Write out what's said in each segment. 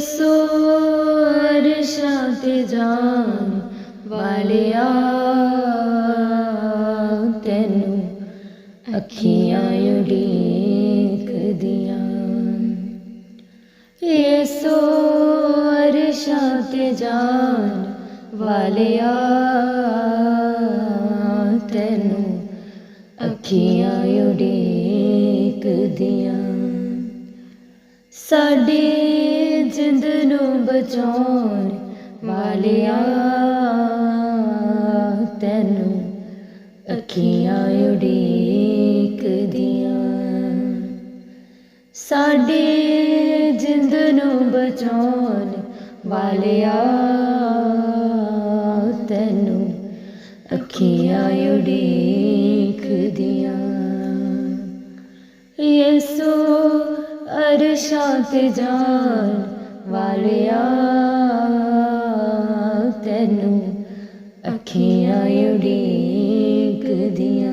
ਸੋ ਅਰਸ਼ਾਂ ਤੇ ਜਾਣ ਵਾਲਿਆ ਤੈਨੂੰ ਅੱਖੀਆਂ ਉਡੀਕਦੀਆਂ। ਯੇਸੂ ਅਰਸ਼ਾਂ ਤੇ ਜਾਣ ਵਾਲਿਆ ਤੈਨੂੰ ਅੱਖੀਆਂ ਉਡੀਕਦੀਆਂ। ਸਾਡੇ ਜਿੰਦ ਨੂੰ ਬਚਾਉਣ ਵਾਲਿਆ ਤੈਨੂੰ ਅੱਖੀਆਂ ਉਡੀਕਦੀਆਂ। ਸਾਡੇ ਜਿੰਦ ਨੂੰ ਬਚਾਉਣ ਵਾਲਿਆ ਤੈਨੂੰ ਅੱਖੀਆਂ ਉਡੀਕਦੀਆਂ। ਯੇਸੂ ਅਰਸ਼ਾਂ ਤੇ ਜਾਣ ਵਾਲਿਆ, ਤੈਨੂੰ ਅੱਖੀਆਂ ਉਡੀਕਦੀਆਂ।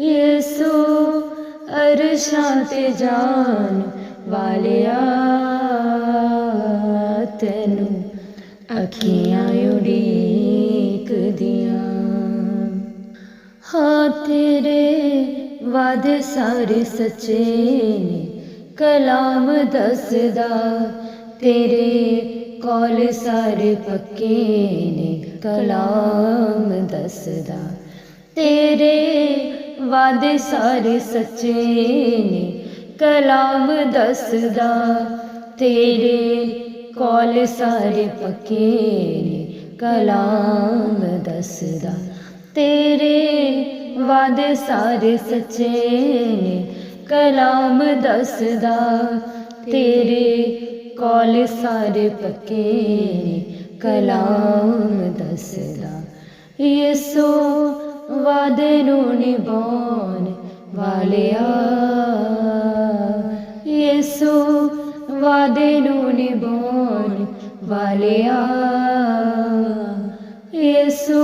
ਯੇਸੂ ਅਰਸ਼ਾਂ ਤੇ ਜਾਣ ਵਾਲਿਆ, ਤੈਨੂੰ ਅੱਖੀਆਂ ਉਡੀਕਦੀਆਂ। ਹਾਂ, ਤੇਰੇ ਵਾਦੇ ਸਾਰੇ ਸੱਚੇ ਨੇ। ਕਲਾਮ ਦੱਸਦਾ, ਤੇਰੇ ਕੋਲ ਸਾਰੇ ਪੱਕੇ ਨੇ। ਕਲਾਮ ਦੱਸਦਾ, ਤੇਰੇ ਵਾਦੇ ਸਾਰੇ ਸੱਚੇ ਨੇ। ਕਲਾਮ ਦੱਸਦਾ, ਤੇਰੇ ਕੋਲ ਸਾਰੇ ਪੱਕੇ ਨੇ। ਕਲਾਮ ਦੱਸਦਾ, ਤੇਰੇ ਵਾਦੇ ਸਾਰੇ ਸੱਚੇ ਨੇ। ਕਲਾਮ ਦੱਸਦਾ, ਤੇਰੇ ਕੋਲ ਸਾਰੇ ਪੱਕੇ ਨੇ। ਕਲਾਮ ਦੱਸਦਾ, ਯਿਸੂ ਵਾਦੇ ਨੂੰ ਨਿਭਾਉਣ ਵਾਲਿਆ। ਯਿਸੂ ਵਾਦੇ ਨੂੰ ਨਿਭਾਉਣ ਵਾਲਿਆ। ਯਿਸੂ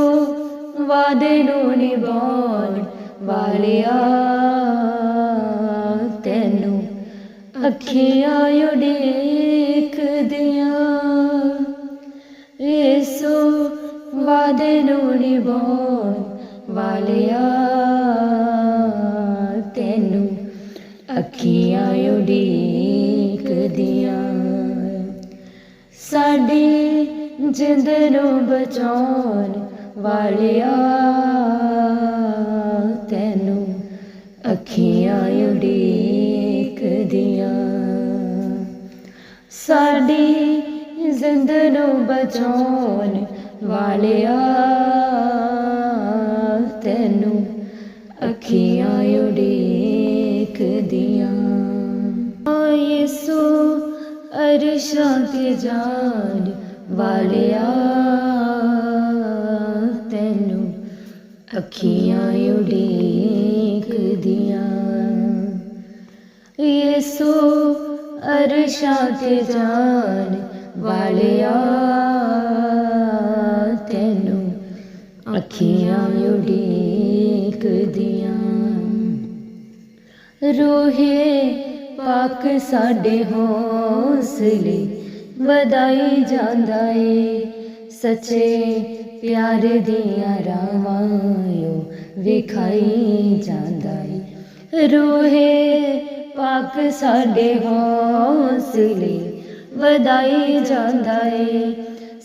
ਵਾਦੇ ਨੂੰ ਨਿਭਾਉਣ ਵਾਲਿਆ। ਅੱਖੀਆਂ ਉਡੀਕਦੀਆਂ। ਯੇਸੂ ਵਾਦੇ ਨੂੰ ਨਿਭਾਉਣ ਵਾਲਿਆ ਤੈਨੂੰ ਅੱਖੀਆਂ ਉਡੀਕਦੀਆਂ। ਸਾਡੀ ਜਿੰਦ ਨੂੰ ਬਚਾਉਣ ਵਾਲਿਆ ਤੈਨੂੰ ਅੱਖੀਆਂ ਉਡੀਕਦੀਆਂ ਸਾਡੀ ਜ਼ਿੰਦ ਨੂੰ ਬਚਾਉਣ ਵਾਲਿਆ ਤੈਨੂੰ ਅੱਖੀਆਂ ਉਡੀਕਦੀਆਂ। ਆ ਯਿਸੂ, ਅਰਸ਼ਾਂ ਤੇ ਜਾਣ ਵਾਲਿਆ ਤੈਨੂੰ ਅੱਖੀਆਂ ਉਡੀਕਦੀਆਂ। ਯਿਸੂ ਅਰਸ਼ਾਂ ਤੇ ਜਾਣ ਵਾਲਿਆ ਤੈਨੂੰ ਅੱਖੀਆਂ ਉਡੀਕਦੀਆਂ ਰੋਹੇ ਪਾਕ ਸਾਡੇ ਹੌਸਲੇ ਵਧਾਈ ਜਾਂਦਾ ਏ। ਸੱਚੇ ਪਿਆਰ ਦੀਆਂ ਰਾਵਾਂ ਓ ਵਿਖਾਈ ਜਾਂਦਾ ਏ। ਰੋਹੇ ਪਾਕ ਸਾਡੇ ਹੌਸਲੇ ਵਧਾਈ ਜਾਂਦਾ ਏ।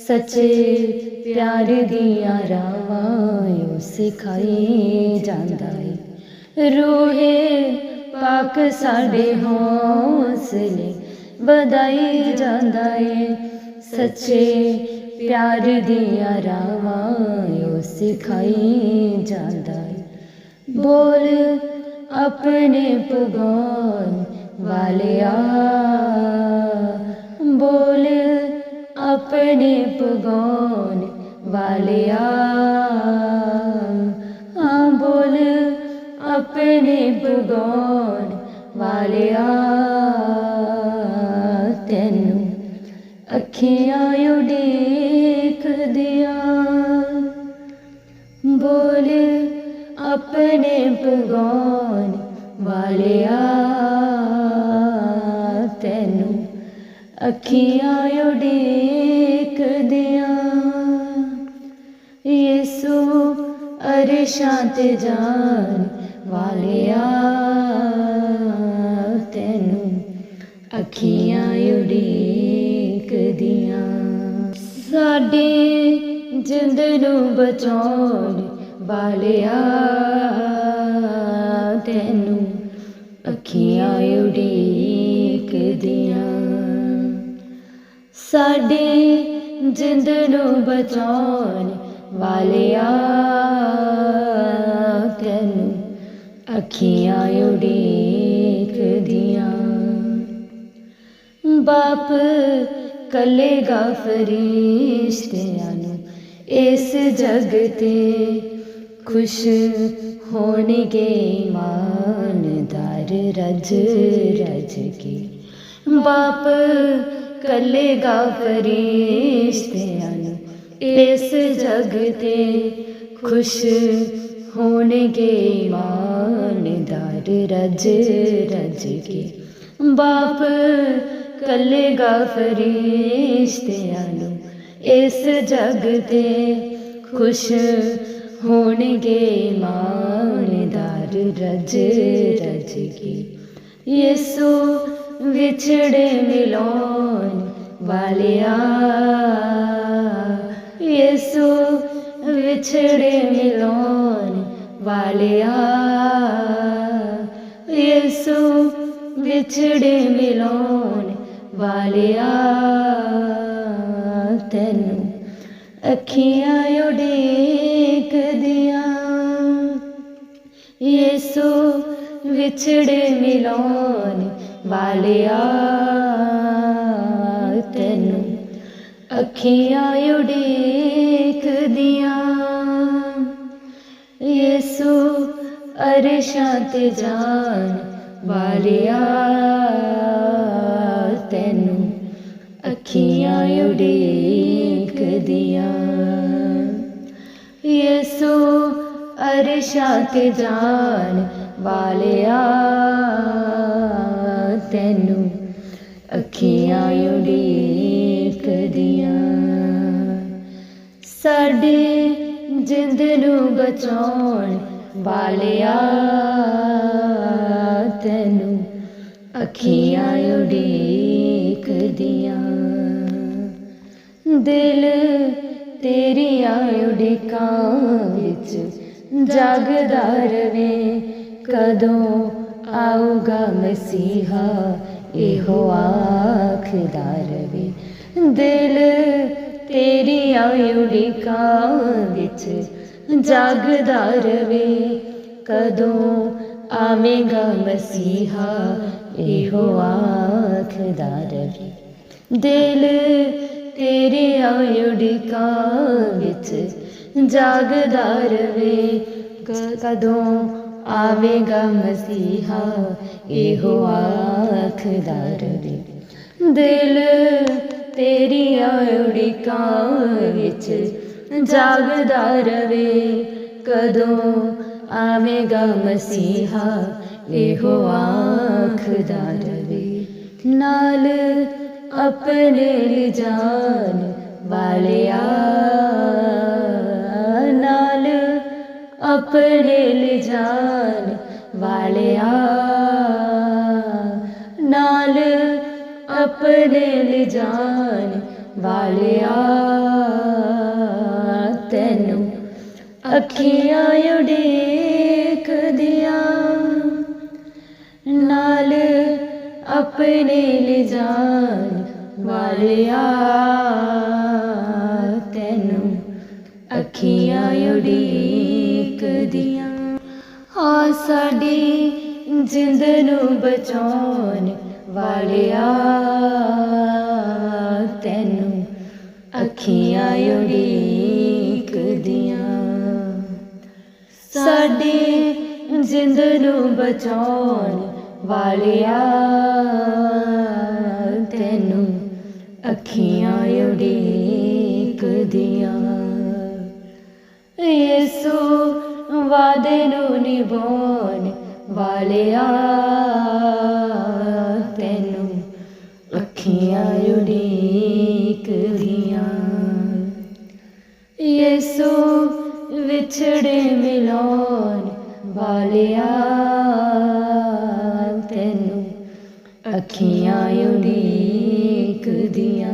ਸੱਚੇ ਪਿਆਰ ਦੀਆਂ ਰਾਵਾਂ ਸਿਖਾਈ ਜਾਂਦਾ ਏ। ਰੋਹੇ ਪਾਕ ਸਾਡੇ ਹੌਸਲੇ ਵਧਾਈ ਜਾਂਦਾ ਏ। ਸੱਚੇ ਪਿਆਰ ਦੀਆਂ ਰਾਵਾਂ ਓ ਸਿਖਾਈ ਜਾਂਦਾ ਏ। ਬੋਲ ਆਪਣੇ ਪੁਗਾਨ ਵਾਲਿਆ। ਬੋਲ ਆਪਣੇ ਪੁਗਾਨ ਵਾਲਿਆ। ਹਾਂ, ਬੋਲ ਆਪਣੇ ਪੁਗਾਨ ਵਾਲਿਆ। ਤੈਨੂੰ ਅੱਖੀਆਂ ਉਡੀਕਦੀਆਂ ਬੋਲ ਆਪਣੇ ਪੁਗਾਨ ਵਾਲਿਆ, ਤੈਨੂੰ ਅੱਖੀਆਂ ਉਡੀਕਦੀਆਂ। ਯਿਸੂ ਅਰਸ਼ਾਂ ਤੇ ਜਾਣ ਵਾਲਿਆ, ਤੈਨੂੰ ਅੱਖੀਆਂ ਉਡੀਕਦੀਆਂ। ਸਾਡੇ ਜਿੰਦ ਨੂੰ ਬਚਾਉਣ ਵਾਲਿਆ, ਤੈਨੂੰ ਅੱਖੀਆਂ ਉਡੀਕਦੀਆਂ ਸਾਡੇ ਜਿੰਦ ਨੂੰ ਬਚਾਉਣ ਵਾਲਿਆ ਤੈਨੂੰ ਅੱਖੀਆਂ ਉਡੀਕਦੀਆਂ। ਬਾਪ ਕੱਲੇਗਾ ਫਰਿਸ਼ਤਿਆਂ ਨੂੰ ਇਸ ਜਗ ਤੇ ਖੁਸ਼ ਹੋਣਗੇ ਮਾਨ। ਇਮਾਨਦਾਰ ਰਜ ਰਜ ਕੇ ਬਾਪ ਕੱਲੇਗਾ ਫਰਿਸ਼ਤਿਆਂ ਨੂੰ ਇਸ ਜਗ ਤੇ ਖੁਸ਼ ਹੋਣਗੇ ਇਮਾਨਦਾਰ ਰਜ ਰਜ ਕੇ ਬਾਪ ਕੱਲੇਗਾ ਫਰਿਸ਼ਤਿਆਂ ਨੂੰ ਇਸ ਜਗ ਤੇ ਖੁਸ਼ ਹੋਣਗੇ ਇਮਾਨਦਾਰ ਰਜ ਰਜ ਕੇ ਯਿਸੂ ਵਿਛੜੇ ਮਿਲਾਉਣ ਵਾਲਿਆ। ਯਿਸੂ ਵਿਛੜੇ ਮਿਲੋਨ ਵਾਲਿਆ। ਯਿਸੂ ਵਿਛੜੇ ਮਿਲੋਨ ਵਾਲਿਆ। ਤੈਨੂੰ ਅੱਖੀਆਂ ਉਡੀਕਦੀਆਂ ਵਿਛੜੇ ਮਿਲਾਉਣ ਵਾਲਿਆ ਤੈਨੂੰ ਅੱਖੀਆਂ ਉਡੀਕਦੀਆਂ। ਯਿਸੂ ਅਰਸ਼ਾਂ ਤੇ ਜਾਣ ਵਾਲਿਆ ਤੈਨੂੰ ਅੱਖੀਆਂ ਉਡੀਕਦੀਆਂ। ਯਿਸੂ ਅਰਸ਼ਾਂ ਤੇ ਜਾਣ ਵਾਲਿਆ ਤੈਨੂੰ ਅੱਖੀਆਂ ਉਡੀਕਦੀਆਂ। ਸਾਡੇ ਜਿੰਦ ਨੂੰ ਬਚਾਉਣ ਵਾਲਿਆ ਤੈਨੂੰ ਅੱਖੀਆਂ ਉਡੀਕਦੀਆਂ। ਦਿਲ ਤੇਰੀਆਂ ਉਡੀਕਾਂ ਵਿੱਚ ਜਾਗਦਾ ਰਵੇ, ਕਦੋਂ ਆਊਗਾ ਮਸੀਹਾ? ਇਹੋ ਆਖਦਾ ਰਵੇ, ਦਿਲ ਤੇਰੀਆਂ ਉਡੀਕਾਂ ਵਿੱਚ ਜਾਗਦਾ ਰਵੇ, ਕਦੋਂ ਆਵੇਗਾ ਮਸੀਹਾ? ਇਹੋ ਆਖਦਾ ਰਵੇ, ਦਿਲ ਤੇਰੇ ਉਡੀਕਾਂ ਵਿੱਚ ਜਾਗਦਾ ਰਵੇ। ਕਦੋਂ ਆਵੇਗਾ ਮਸੀਹਾ, ਇਹੋ ਆਖਦਾ ਰਵੇ। ਦਿਲ ਤੇਰੀਆਂ ਉਡੀਕਾਂ ਵਿੱਚ ਜਾਗਦਾ ਰਵੇ। ਕਦੋਂ ਆਵੇਗਾ ਮਸੀਹਾ, ਇਹੋ ਆਖਦਾ ਰਵੇ। ਨਾਲ ਆਪਣੇ ਲਿਜਾਨ ਵਾਲਿਆ ਆਪਣੇ ਲਿਜਾਨ ਵਾਲਿਆ ਨਾਲ ਆਪਣੇ ਲਿਜਾਨ ਵਾਲਿਆ ਤੈਨੂੰ ਅੱਖੀਆਂ ਉਡੀਕਦੀਆਂ ਨਾਲ ਆਪਣੇ ਲਿਜਾਨ ਵਾਲਿਆ ਤੈਨੂੰ ਅੱਖੀਆਂ ਉਡੀਕਦੀਆਂ ਹਾਂ ਸਾਡੀ ਜਿੰਦ ਨੂੰ ਬਚਾਉਣ ਵਾਲਿਆ, ਤੈਨੂੰ ਅੱਖੀਆਂ ਉਡੀਕਦੀਆਂ ਸਾਡੀ ਜਿੰਦ ਨੂੰ ਬਚਾਉਣ ਵਾਲਿਆ, ਤੈਨੂੰ ਅੱਖੀਆਂ ਉਡੀਕਦੀਆਂ ਯਿਸੂ ਵਾਦੇ ਨੂੰ ਨਿਭਾਉਣ ਵਾਲਿਆ, ਤੈਨੂੰ ਅੱਖੀਆਂ ਅੱਖੀਆਂ ਉਡੀਕਦੀਆਂ। ਯੇਸੂ ਵਿਛੜੇ ਮਿਲਾਉਣ ਵਾਲਿਆ, ਤੈਨੂੰ ਅੱਖੀਆਂ ਉਡੀਕਦੀਆਂ।